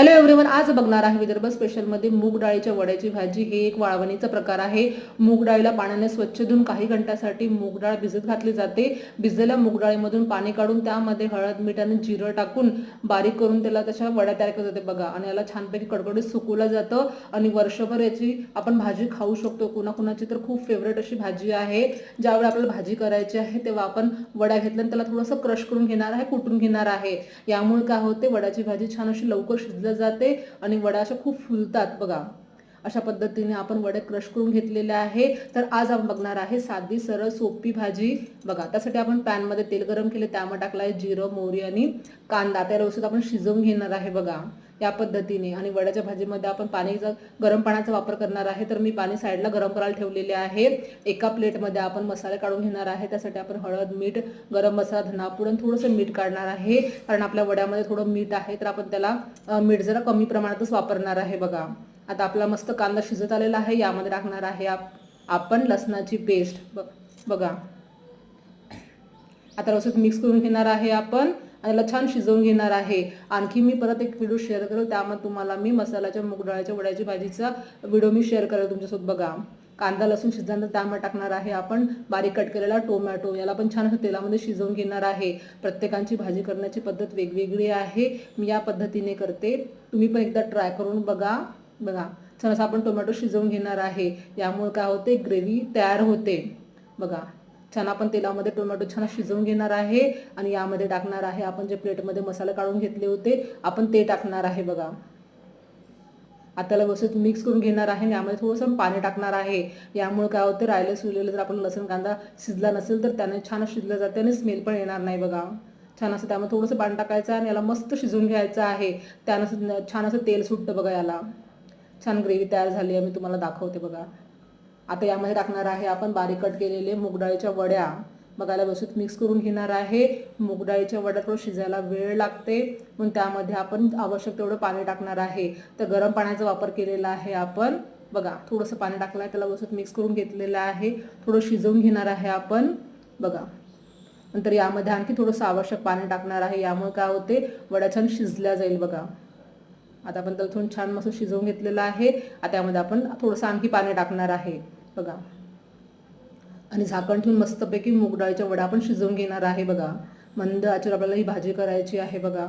Hello everyone आज बघणार आहे विदर्भ स्पेशलमध्ये मूग डाळीच्या वड्याची भाजी. हे एक वाळवणीचा प्रकार आहे. मूग डाळीला पाण्याने स्वच्छ धुवून काही घंट्यासाठी मूग डाळ भिजत घातली जाते. भिजलेल्या मूग डाळीमधून पाणी काढून त्यामध्ये हळद मीठ आणि जिरं टाकून बारीक करून त्याला तशा वड्या तयार केल्या जाते बघा आणि याला छानपैकी कडकडीत सुकवलं जातं. आणि वर्षभर याची आपण भाजी खाऊ शकतो. कुणाकुणाची तर खूप फेवरेट अशी भाजी आहे. ज्यावेळी आपल्याला भाजी करायची आहे तेव्हा आपण वड्या घेतल्या त्याला थोडंसं क्रश करून घेणार आहे कुटून घेणार आहे. यामुळे काय होते वड्याची भाजी छान अशी लवकर शिजल्या जाते आणि वडा अशा खूप फुलतात बघा. अशा पद्धतीने आपण वडे क्रश करून घेतलेले आहे. तर आज आपण बघणार आहे साधी सरळ सोपी भाजी. बघा त्यासाठी आपण पॅनमध्ये तेल गरम केले त्यामध्ये टाकलं आहे जिरं मोहरी आणि कांदा. त्या व्यवस्थित आपण शिजवून घेणार आहे बघा. या पद्धतीने. आणि वड्याच्या भाजीमध्ये आपण पाणीचा गरम पाण्याचा वापर करणार आहे तर मी पाणी साईडला गरम करायला ठेवलेले आहे. एका प्लेटमध्ये आपण मसाले काढून घेणार आहे. त्यासाठी आपण हळद मीठ गरम मसाला धनापूड आणि थोडंसं मीठ काढणार आहे. कारण आपल्या वड्यामध्ये थोडं मीठ आहे तर आपण त्याला मीठ जरा कमी प्रमाणातच वापरणार आहे बघा. आता आपला मस्त कांदा शिजत आलेला आहे यामध्ये टाकणार आहे आप- आपण लसणाची पेस्ट. ब बघा. आता व्यवस्थित मिक्स करून घेणार आहे आपण आणि याला छान शिजवून घेणार आहे. आणखी मी परत एक व्हिडिओ शेअर करेल त्यामध्ये तुम्हाला मी मसाल्याच्या मूग डाळीच्या वड्याची भाजीचा व्हिडिओ मी शेअर करेल तुमच्यासोबत. बघा. कांदा लसूण शिजल्यानंतर त्यामध्ये टाकणार आहे आपण बारीक कट केलेला टोमॅटो. याला पण छान असं तेलामध्ये शिजवून घेणार आहे. प्रत्येकांची भाजी करण्याची पद्धत वेगवेगळी आहे. मी या पद्धतीने करते. तुम्ही पण एकदा ट्राय करून बघा. बघा छान असं आपण टोमॅटो शिजवून घेणार आहे. यामुळे काय होते? ग्रेव्ही तयार होते. बघा छान आपण तेलामध्ये टोमॅटो छान शिजवून घेणार आहे आणि यामध्ये टाकणार आहे आपण जे प्लेटमध्ये मसाले काढून घेतले होते आपण ते टाकणार आहे बघा. आता व्यवस्थित मिक्स करून घेणार आहे आणि यामध्ये थोडंसं पाणी टाकणार आहे. यामुळे काय होते? राहिलं सुरलेलं जर आपण लसूण कांदा शिजला नसेल तर त्याने छान शिजलं जाते आणि स्मेल पण येणार नाही बघा. छान असं त्यामध्ये थोडंसं पाणी टाकायचं आणि याला मस्त शिजवून घ्यायचं आहे. त्यानं छान असं तेल सुटतं बघा याला. छान ग्रेव्ही तयार झाली आहे मी तुम्हाला दाखवते बघा. आता यामध्ये टाकणार आहे आपण बारीक कट केलेले मुगडाळीच्या वड्या. बघायला व्यवस्थित मिक्स करून घेणार आहे. मुगडाळीच्या वड्या थोडं शिजायला वेळ लागते. मग त्यामध्ये आपण आवश्यक तेवढं पाणी टाकणार आहे. तर गरम पाण्याचा वापर केलेला आहे आपण. बघा थोडंसं पाणी टाकलं आहे त्याला व्यवस्थित मिक्स करून घेतलेलं आहे. थोडं शिजवून घेणार आहे आपण. बघा. नंतर यामध्ये आणखी थोडंसं आवश्यक पाणी टाकणार आहे. यामुळे काय होते? वड्या छान शिजल्या जाईल बघा. आता आपण त्याला थोडं छान मस्त शिजवून घेतलेलं आहे. आता यामध्ये आपण थोडंसं आणखी पाणी टाकणार आहे. बघा. आणि झाकण ठेवून मस्तपैकी मूग डाळीच्या वडा आपण शिजवून घेणार आहे बघा. मंद आचर आपल्याला ही भाजी करायची आहे बघा.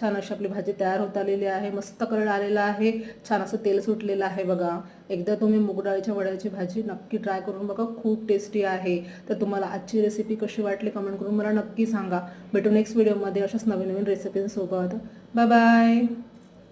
छान अशी आपली भाजी तयार होत आलेली आहे. मस्त कलर आलेला आहे. छान असं तेल सुटलेलं आहे बघा. एकदा तुम्ही मूग डाळीच्या वड्याची भाजी नक्की ट्राय करून बघा. खूप टेस्टी आहे. तर तुम्हाला आजची रेसिपी कशी वाटली कमेंट करून मला नक्की सांगा. भेटू नेक्स्ट व्हिडिओमध्ये अशाच नवीन नवीन रेसिपींसोबत बाय बाय